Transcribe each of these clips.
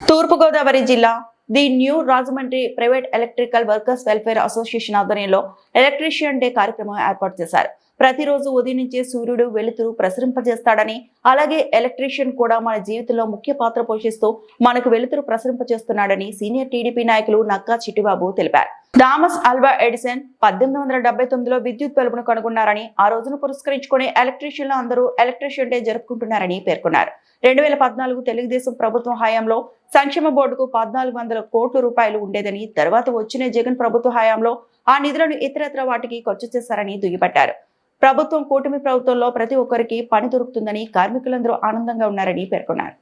తూర్పుగోదావరి జిల్లా the new Rajahmundry private electrical workers welfare association ఆధ్వర్యంలో electrician day కార్యక్రమం ఏర్పాటు చేశారు. ప్రతిరోజు నుంచే సూర్యుడు వెలుతురు ప్రసరింపజేస్తాడని అలాగే ఎలక్ట్రీషియన్ కూడా మన జీవితంలో ముఖ్య పాత్ర పోషిస్తూ మనకు వెలుతురు ప్రసరింపజేస్తున్నాడని సీనియర్ టీడీపీ నాయకులు నక్కా చిట్టిబాబు తెలిపారు. థామస్ అల్వా ఎడిసన్ పద్దెనిమిది వందల డెబ్బై తొమ్మిదిలో విద్యుత్ బల్బును కనుగొన్నారని ఆ రోజును పురస్కరించుకుని ఎలక్ట్రీషియన్లు అందరూ ఎలక్ట్రీషియన్ డే జరుపుకుంటున్నారని పేర్కొన్నారు. రెండు వేల పద్నాలుగు తెలుగుదేశం ప్రభుత్వం హయాంలో సంక్షేమ బోర్డుకు పద్నాలుగు వందల కోట్ల రూపాయలు ఉండేదని తర్వాత వచ్చిన జగన్ ప్రభుత్వ హయాంలో ఆ నిధులను ఇతరత్ర వాటికి ఖర్చు చేశారని దుయ్యబట్టారు. ప్రభుత్వం కూటమి ప్రభుత్వంలో ప్రతి ఒక్కరికి పని దొరుకుతుందని కార్మికులందరూ ఆనందంగా ఉన్నారని పేర్కొన్నారు.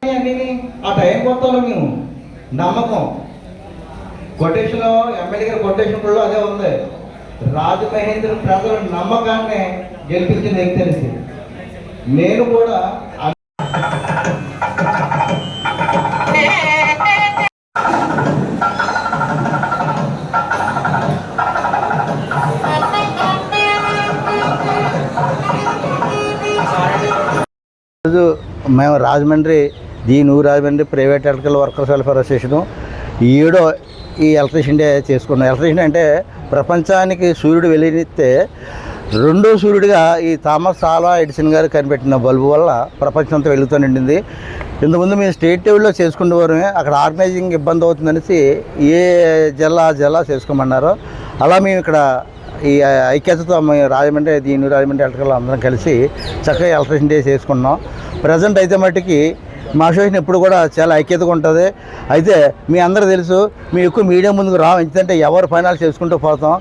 నమ్మకం. కొటేషన్ ఎమ్మెల్యే గారి కొటేషన్ కూడా అదే ఉంది. రాజు మహేంద్ర ప్రజల నమ్మకాన్ని గెలిపించిన వ్యక్తి నేను కూడా ఈరోజు మేము Rajahmundry the new Rajahmundry private electrical workers welfare association ఈ ఏడో ఈ ఎలక్ట్రీషియన్ డే చేసుకున్నాం. ఎలక్ట్రీషియన్ అంటే ప్రపంచానికి సూర్యుడు వెలిగిస్తే రెండో సూర్యుడిగా ఈ థామస్ ఆల్వా ఎడిసన్ గారు కనిపెట్టిన బల్బు వల్ల ప్రపంచం అంతా వెలుగుతూ నిండింది. ఇంతకుముందు మేము స్టేట్ లెవెల్లో చేసుకునేవారు అక్కడ ఆర్గనైజింగ్ ఇబ్బంది అవుతుందనేసి ఏ జిల్లా జిల్లా చేసుకోమన్నారు. అలా మేము ఇక్కడ ఈ ఐక్యతతో రాజమండ్రి దీని రాజమండ్రి ఎలక్ట్రికల్ అందరం కలిసి చక్కగా ఎలక్ట్రిషన్ డే చేసుకున్నాం. ప్రజెంట్ అయితే మట్టుకి మా అసోసియేషన్ ఎప్పుడు కూడా చాలా ఐక్యతగా ఉంటుంది. అయితే మీ అందరూ తెలుసు మీ ఎక్కువ మీడియా ముందుకు రావు ఎందుకంటే ఎవరు ఫైనాన్స్ చేసుకుంటూ పోతాం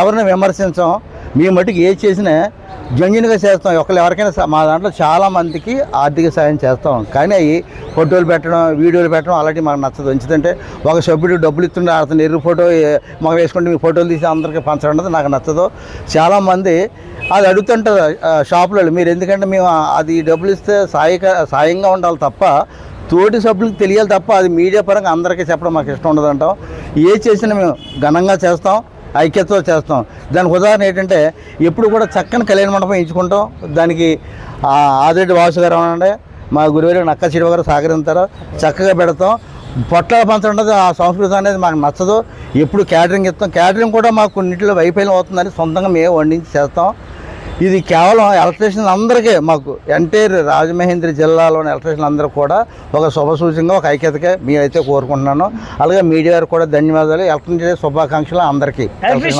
ఎవరిని విమర్శించాం మీ మట్టుకు ఏది చేసినా జెన్యున్గా చేస్తాం. ఒకళ్ళు ఎవరికైనా మా దాంట్లో చాలా మందికి ఆర్థిక సాయం చేస్తాం కానీ అవి ఫోటోలు పెట్టడం వీడియోలు పెట్టడం అలాంటివి మాకు నచ్చదు. ఎందుకంటే ఒక సభ్యుడు డబ్బులు ఇస్తుంటే అతను ఎర్ర ఫోటో ఏ- మాకు వేసుకుంటే మీ ఫోటోలు తీసి అందరికీ పంచడం అనేది నాకు నచ్చదు. చాలామంది అది అడుగుతుంటారు షాపులలో మీరు ఎందుకంటే మేము అది డబ్బులు ఇస్తే సాయిక సాయంగా ఉండాలి తప్ప తోటి సభ్యులకు తెలియాలి తప్ప అది మీడియా పరంగా అందరికీ చెప్పడం మాకు ఇష్టం ఉండదు అంటాం ఏ చేసినా మేము ఘనంగా చేస్తాం. ఐక్యతతో చేస్తాం. దానికి ఉదాహరణ ఏంటంటే ఎప్పుడు కూడా చక్కని కళ్యాణ మండపం ఎంచుకుంటాం. దానికి ఆదిరెడ్డి వాసు గారు అనండి మా గురువులు నక్క చిరువ గారు సహకరించారు చక్కగా పెడతాం. పొట్టాల పంచడం అనేది ఆ సంస్కృతి అనేది మాకు నచ్చదు. ఎప్పుడు క్యాటరింగ్ ఇస్తాం. క్యాటరింగ్ కూడా మాకు కొన్నింటిలో వైఫల్యం అవుతుందని సొంతంగా మేము వండించి చేస్తాం. ఇది కేవలం ఎలక్ట్రీషియన్ అందరికీ మాకు ఎంటైర్ రాజమహేంద్రి జిల్లాలోని ఎలక్ట్రీషియన్ అందరూ కూడా ఒక శుభ సూచనగా ఒక ఐక్యతగా మీరైతే కోరుకుంటున్నాను. అలాగే మీడియా వారికి కూడా ధన్యవాదాలు. ఎలక్ట్రీషియన్ శుభాకాంక్షలు అందరికీ.